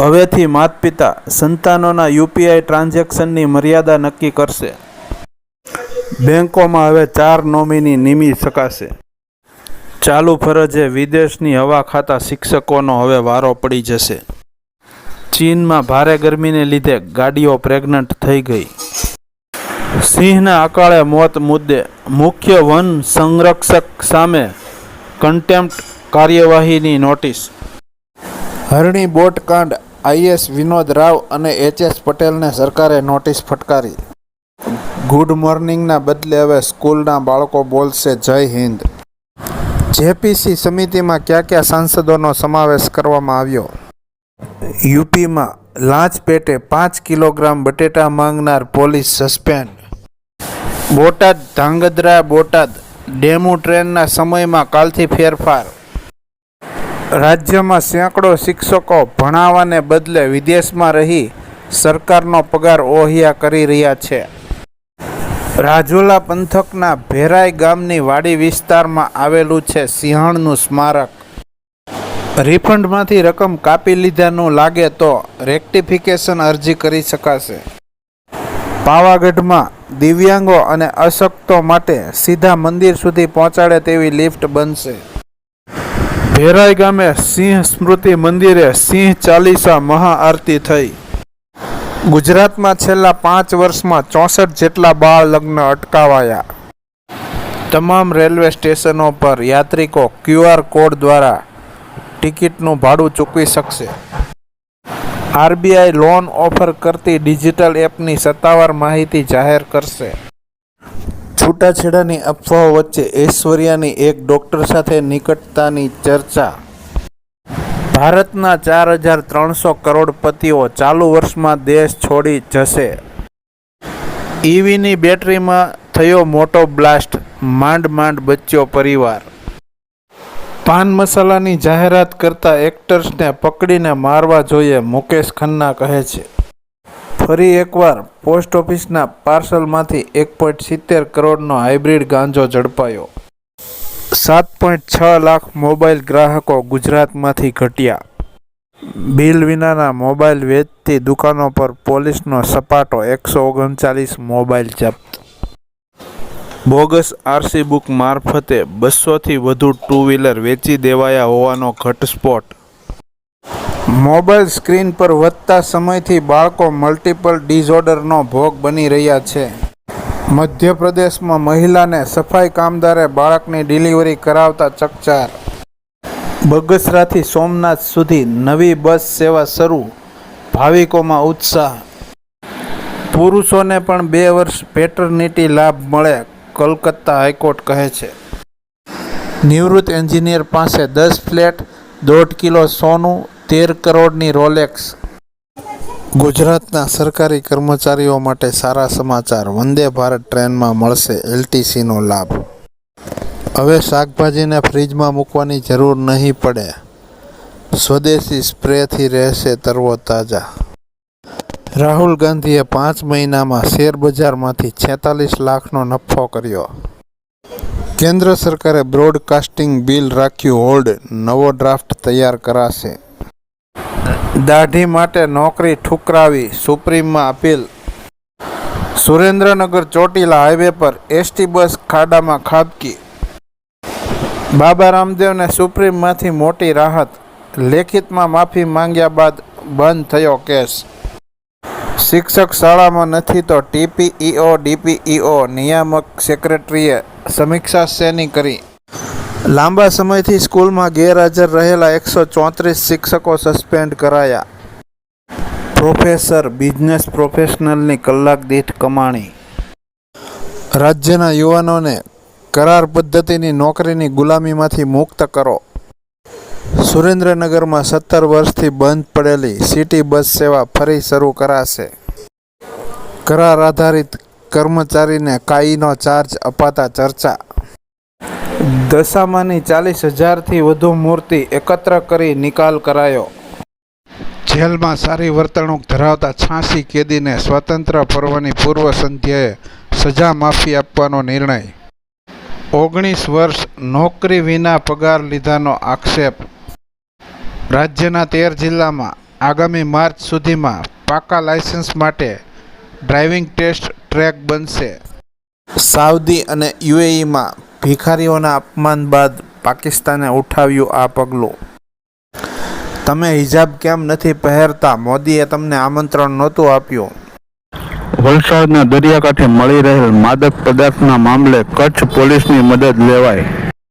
હવેથી માતપિતા સંતાનોના યુપીઆઈ ટ્રાન્ઝેક્શનની મર્યાદા નક્કી કરશે. બેંકોમાં હવે ચાર નોમિની નિમી શકાશે ચાલુ ફરજે વિદેશની હવા ખાતા શિક્ષકોનો હવે વારો પડી જશે. ચીનમાં ભારે ગરમીને લીધે ગાડીઓ પ્રેગ્નન્ટ થઈ ગઈ. સિંહના અકાળે મોત મુદ્દે મુખ્ય વન સંરક્ષક સામે કન્ટેમ્પ્ટ કાર્યવાહીની નોટિસ. હરણી બોટ કાંડ આઈએસ વિનોદ રાવ અને એચએસ પટેલને સરકારે નોટિસ ફટકારી. ગુડ મોર્નિંગના બદલે હવે સ્કૂલના બાળકો બોલશે જય હિન્દ. જેપીસી સમિતિમાં કયા કયા સાંસદોનો સમાવેશ કરવામાં આવ્યો? યુપીમાં લાંચ પેટે પાંચ કિલોગ્રામ બટેટા માંગનાર police suspend. Botad Dhrangadhra Botad DEMU ટ્રેનના સમયમાં કાલથી ફેરફાર. રાજ્યમાં સેંકડો શિક્ષકો ભણાવવાને બદલે વિદેશમાં રહી સરકારનો પગાર ઓહિયા કરી રહ્યા છે. રાજુલા પંથકના ભેરાઈ ગામની વાડી વિસ્તારમાં આવેલું છે સિંહણનું સ્મારક. રિફંડમાંથી રકમ કાપી લીધાનું લાગે તો રેક્ટિફિકેશન અરજી કરી શકાશે. પાવાગઢમાં દિવ્યાંગો અને અશક્તો માટે સીધા મંદિર સુધી પહોંચાડે તેવી લિફ્ટ બનશે. ભેરાઈ ગામે સિંહ સ્મૃતિ મંદિરે સિંહ ચાલીસા મહાઆરતી થઈ. ગુજરાતમાં છેલ્લા પાંચ વર્ષમાં ચોસઠ જેટલા બાળ લગ્ન અટકાવાયા. તમામ રેલવે સ્ટેશનો પર યાત્રિકો ક્યુઆર કોડ દ્વારા ટિકિટનું ભાડું ચૂકવી શકશે. આરબીઆઈ લોન ઓફર કરતી ડિજિટલ એપની સત્તાવાર માહિતી જાહેર કરશે. છૂટાછેડાની અફવાઓ વચ્ચે ઐશ્વર્યાની એક ડૉક્ટર સાથે નિકટતાની ચર્ચા. ભારતના ચાર હજાર ત્રણસો કરોડપતિઓ ચાલુ વર્ષમાં દેશ છોડી જશે. ઈવીની બેટરીમાં થયો મોટો બ્લાસ્ટ, માંડ માંડ બચ્યો પરિવાર. પાન મસાલાની જાહેરાત કરતા એક્ટર્સને પકડીને મારવા જોઈએ મુકેશ ખન્ના કહે છે. ફરી એકવાર પોસ્ટ ઓફિસના પાર્સલમાંથી એક પોઈન્ટ સિત્તેર કરોડનો હાઇબ્રિડ ગાંજો ઝડપાયો. સાત પોઈન્ટ છ લાખ મોબાઈલ ગ્રાહકો ગુજરાતમાંથી ઘટ્યા. બિલ વિનાના મોબાઈલ વેચતી દુકાનો પર પોલીસનો સપાટો એકસો ઓગણચાલીસ મોબાઈલ જપ્ત. બોગસ આરસી બુક મારફતે બસોથી વધુ ટુ વ્હીલર વેચી દેવાયા હોવાનો ઘટસ્ફોટ. મોબાઈલ સ્ક્રીન પર વધતા સમયથી બાળકો મલ્ટિપલ ડિઝઓર્ડરનો ભોગ બની રહ્યા છે. મધ્યપ્રદેશમાં મહિલાને સફાઈ કામદારે બાળકની ડિલિવરી કરાવતા ચકચાર. બગસરાથી સોમનાથ સુધી નવી બસ સેવા શરૂ, ભાવિકોમાં ઉત્સાહ. પુરુષોને પણ બે વર્ષ પેટર્નિટી લાભ મળે, કલકત્તા હાઈકોર્ટ કહે છે. નિવૃત્ત એન્જિનિયર પાસે દસ ફ્લેટ, દોઢ કિલો સોનું તેર કરોડની રોલેક્સ ગુજરાતના સરકારી કર્મચારીઓ માટે સારા સમાચાર. વંદે ભારત ટ્રેનમાં મળશે એલટીસીનો લાભ. હવે શાકભાજીને ફ્રીજમાં મૂકવાની જરૂર નહીં પડે. સ્વદેશી સ્પ્રેથી રહેશે તરવો તાજા. રાહુલ ગાંધીએ પાંચ મહિનામાં શેરબજારમાંથી છેતાલીસ લાખનો નફો કર્યો. કેન્દ્ર સરકારે બ્રોડકાસ્ટિંગ બિલ રાખ્યું હોલ્ડ. નવો ડ્રાફ્ટ તૈયાર કરાશે. દાઢી માટે નોકરી ઠુકરાવી સુપ્રીમમાં અપીલ. સુરેન્દ્રનગર ચોટીલા હાઈવે પર એસટી બસ ખાડામાં ખાબકી. બાબા રામદેવને સુપ્રીમમાંથી મોટી રાહત. લેખિતમાં માફી માંગ્યા બાદ બંધ થયો કેસ. શિક્ષક શાળામાં નથી તો ટીપીઈઓ, ડીપીઈઓ, નિયામક સેક્રેટરીએ સમીક્ષા શેની કરી? લાંબા સમયથી સ્કૂલમાં ગેરહાજર રહેલા એકસો ચોત્રીસ શિક્ષકો સસ્પેન્ડ કરાયા. પ્રોફેસર, બિઝનેસ પ્રોફેશનલની કલાક દીઠ કમાણી. રાજ્યના યુવાનોને કરાર પદ્ધતિની નોકરીની ગુલામીમાંથી મુક્ત કરો. સુરેન્દ્રનગરમાં સત્તર વર્ષથી બંધ પડેલી સિટી બસ સેવા ફરી શરૂ કરાશે. કરાર આધારિત કર્મચારીને કાઈનો ચાર્જ અપાતા ચર્ચા. દશામાની ચાલીસ હજારથી વધુ મૂર્તિ એકત્ર કરી નિકાલ કરાયો. જેલમાં સારી વર્તણૂક ધરાવતા છાસી કેદીને સ્વતંત્ર પર્વની પૂર્વ સંધ્યાએ સજા માફી આપવાનો નિર્ણય. ઓગણીસ વર્ષ નોકરી વિના પગાર લીધાનો આક્ષેપ. રાજ્યના તેર જિલ્લામાં આગામી માર્ચ સુધીમાં પાકા લાયસન્સ માટે ડ્રાઇવિંગ ટેસ્ટ ટ્રેક બનશે. સાઉદી અને યુએઈમાં ભિખારીઓના અપમાન બાદ પાકિસ્તાને ઉઠાવ્યું આ પગલું. તમે હિજાબ કેમ નથી પહેરતા? મોદીએ તમને આમંત્રણ નહોતું આપ્યું. વલસાડના દરિયાકાંઠે મળી રહેલ માદક પદાર્થના મામલે કચ્છ પોલીસની મદદ લેવાય